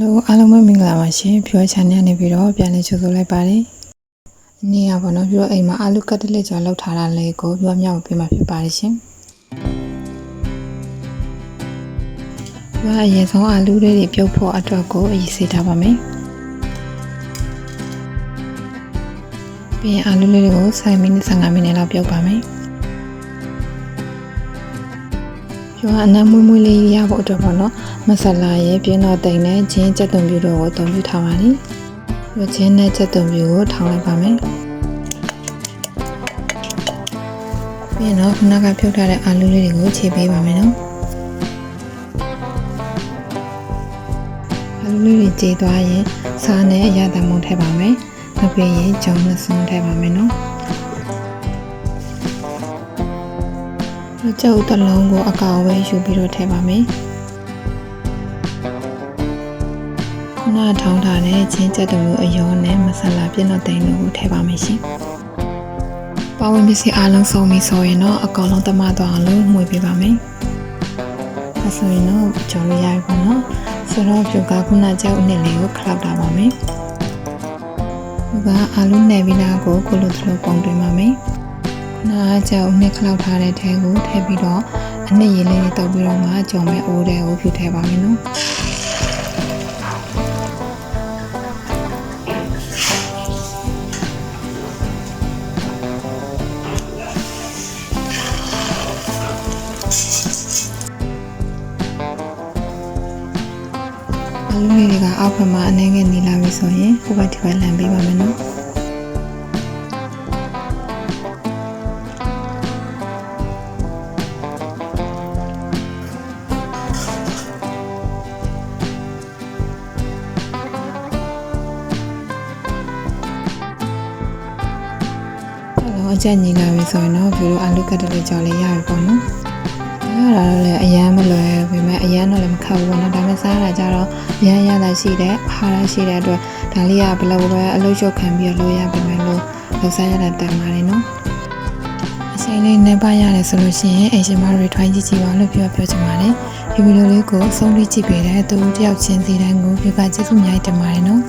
Hello အားလုံးပဲမင်္ဂလာပါရှင်ပြောချန်နေနေပြီးတော့ပြန်လည်ကြိုဆိုလိုက်ပါတယ်။အနည်းကပေါ့နော်ပြီးတော့အိမ်မှာအာလူကတ်တလစ်ကျော်လောက်ထားတာလေးကိုပြောမြောက်ပြမှာဖြစ်ပါတယ်ရှင်။ဒီကအရင်ဆုံးအာလူလေးတွေပြုတ်ဖို့အတွက်ကိုအရေးစေထားပါမယ်။ပြီးရင်အာလူလေးတွေကို7မိနစ်15မိနစ်လောက်ပြုတ်ပါမယ်။ ပြောအနမ်းမွေးမွေးလေးရဖို့အတွက်ပေါ့နော်မဆလာရဲ့ပြင်းတော့တိန်နဲ့ဂျင်းချက်သွန်ပြူတို့ကိုအသုံးပြုထားပါလိမ့်ပြီးဂျင်းနဲ့ချက်သွန်ပြူကိုထောင်းလိုက်ပါမယ်ပြီးရင်တော့ခုနကဖြုတ်ထားတဲ့အာလူးလေးတွေကိုခြေပေးပါမယ်နော်အာလူးလေးတွေကြေးသွားရင်စားနဲ့အရသာမုံထည့်ပါမယ်နောက်ပြီးရင်ကြောင်နဲ့ဆုံးထည့်ပါမယ်နော် ကြောက်တစ်လုံးကိုအကာအဝဲယူပြီးတော့ထည့်ပါမယ်ခုနထောင်းထားတဲ့ချင်းချက်တူအယောနဲ့မဆလာပြည့်တော့တိန်တို့ကိုထည့်ပါမယ်ရှင်။ပါဝင်ပစ္စည်းအားလုံးစုံပြီဆိုရင်တော့အကောင်လုံးတမသွားအောင်လို့မှုပေးပါမယ်။အဲဆိုရင်တော့ကြော်ရရပြီပေါ့နော်။ဆိုတော့ပြကခုနကြောက်နှစ်လေးကိုခလောက်တာပါမယ်။ဒီကအာလူနယ်ဗီလာကိုကိုလိုသလိုပုံသွင်းပါမယ်။ခု နကကြောက်နှစ်ခလောက်ထားတဲ့ထဲကိုထည့်ပြီးတော့အနှစ်ရည်လေးတွေတောက်ပြီးတော့မှကြော်မဲ့အိုးတဲ့ကိုဖြူထည့်ပါမယ်နော်။အလုံးလေးတွေကအောက်ဘက်မှာအနေငယ်နေလာပြီဆိုရင်ဟိုဘက်ဒီဘက်လန်ပေးပါမယ်နော် တော့အချက်ညီလာပြီဆိုရင်တော့ဘီလိုအာလူကတ်တလေးကြော်လေးရပြီပေါ့နော်အဲ့ဒါတော့လည်းအရန်မလွယ်ပေမဲ့အရန်တော့လည်းမခက်ဘူးပေါ့နော်ဒါပေမဲ့စားရတာကြတော့အရန်ရတာရှိတယ်အားရရှိတဲ့အတွက်ဒါလေးကဘယ်လိုပဲအလုပ်ချုပ်ခံပြီးတော့လုပ်ရပေမဲ့လို့လုပ်စားရတာတန်ပါတယ်နော်အချိန်လေးနေပါရတယ်ဆိုလို့ရှိရင်အိမ်ရှင်မတွေထွိုင်းကြည့်ကြည့်ပါလို့ပြောပြောချင်ပါတယ်ဒီဗီဒီယိုလေးကိုအဆုံးထိကြည့်ပေးတဲ့သူတယောက်ချင်းစီတိုင်းကိုပြပကျေးဇူးအများကြီးတင်ပါတယ်နော်